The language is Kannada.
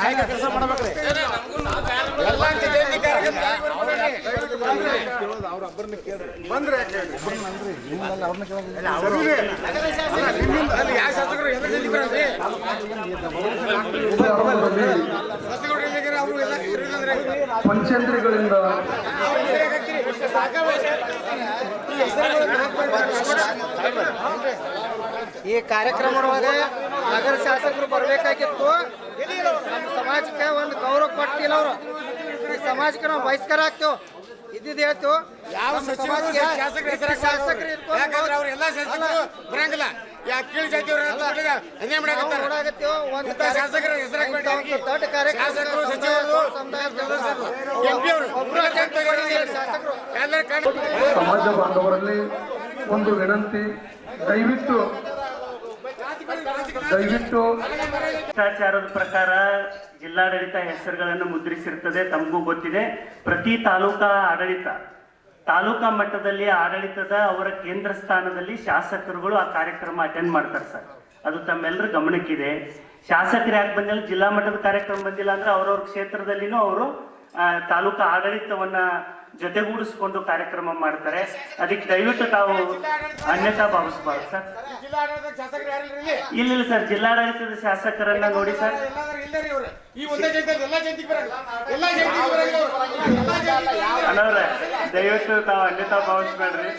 ನಾಯಕ ಕೆಲಸ ಮಾಡ್ಬೇಕ್ರಿ ಎಲ್ಲ ಜಯಂತಿ ಬಂದ್ರೆ ಯಾವ ಶಾಸಕರು ಪಂಚೇಂದ್ರಿಗಳಿಂದ. ಈ ಕಾರ್ಯಕ್ರಮದೊಳಗೆ ನಗರ ಶಾಸಕರು ಬರಬೇಕಾಗಿತ್ತು. ಸಮಾಜಕ್ಕೆ ಒಂದು ಗೌರವ ಕೊಟ್ಟಿಲ್ಲ ಅವರು. ಈ ಸಮಾಜಕ್ಕೆ ನಾವು ಬಹಿಷ್ಕಾರ ಆಗ್ತೇವೆ. ಇದ್ದಿದ್ದು ಹೇಳ್ತು ಯಾವ ಸಚಿವರು ಶಾಸಕರು ಯಾಕಂದ್ರೆ ಅವ್ರು ಎಲ್ಲ ಶಾಸಕರು ಬರಂಗಿಲ್ಲ. ಯಾಕೆ ಕೀಳು ಜಾತಿಯವರು ಅನ್ಯಾಯ ನಾವು ಮಾಡಕತ್ತಾರ. ನೋಡಾಕತ್ತೀವಿ? ಒಂದು ಇಂಥ ಶಾಸಕರ ಹೆಸರು ಇಂಥ ಒಂದು ದೊಡ್ಡ ಕಾರ್ಯಕ್ರಮ ಶಾಸಕರು ಸಚಿವರು ಎಂಪಿ ಅವರು. ಒಬ್ರು ಶಾಸಕರು. ಎಲ್ಲರೂ ಕಂಡು ಸಮಾಜ ಬಾಂಧವರಲ್ಲಿ ಒಂದು ವಿನಂತಿ. ದಯವಿಟ್ಟು ದಯವಿಟ್ಟು ಭ್ರಷ್ಟಾಚಾರದ ಪ್ರಕಾರ ಜಿಲ್ಲಾಡಳಿತ ಹೆಸರುಗಳನ್ನು ಮುದ್ರಿಸಿರ್ತದೆ, ತಮಗೂ ಗೊತ್ತಿದೆ. ಪ್ರತಿ ತಾಲೂಕಾ ಆಡಳಿತ, ತಾಲೂಕಾ ಮಟ್ಟದಲ್ಲಿ ಆಡಳಿತದ ಅವರ ಕೇಂದ್ರ ಸ್ಥಾನದಲ್ಲಿ ಶಾಸಕರುಗಳು ಆ ಕಾರ್ಯಕ್ರಮ ಅಟೆಂಡ್ ಮಾಡ್ತಾರೆ ಸರ್. ಅದು ತಮ್ಮೆಲ್ಲರ ಗಮನಕ್ಕಿದೆ. ಶಾಸಕರು ಯಾಕೆ ಬಂದಿಲ್ಲ? ಜಿಲ್ಲಾ ಮಟ್ಟದ ಕಾರ್ಯಕ್ರಮ ಬಂದಿಲ್ಲ ಅಂದ್ರೆ ಅವ್ರವ್ರ ಕ್ಷೇತ್ರದಲ್ಲಿನೂ ಅವರು ತಾಲೂಕಾ ಆಡಳಿತವನ್ನ ಜೊತೆಗೂಡಿಸ್ಕೊಂಡು ಕಾರ್ಯಕ್ರಮ ಮಾಡ್ತಾರೆ. ಅದಕ್ಕೆ ದಯವಿಟ್ಟು ತಾವು ಅನ್ಯತಾ ಭಾವಿಸಬಾರ್ದು ಸರ್. ಇಲ್ಲಿ ಸರ್. ಜಿಲ್ಲಾಡಳಿತದ ಶಾಸಕರನ್ನ ನೋಡಿ ಸರ್. ಅಣ್ಣವ್ರೆ ದಯವಿಟ್ಟು ತಾವು ಅನ್ಯತಾ ಭಾವಿಸ್ಬೇಡ್ರಿ.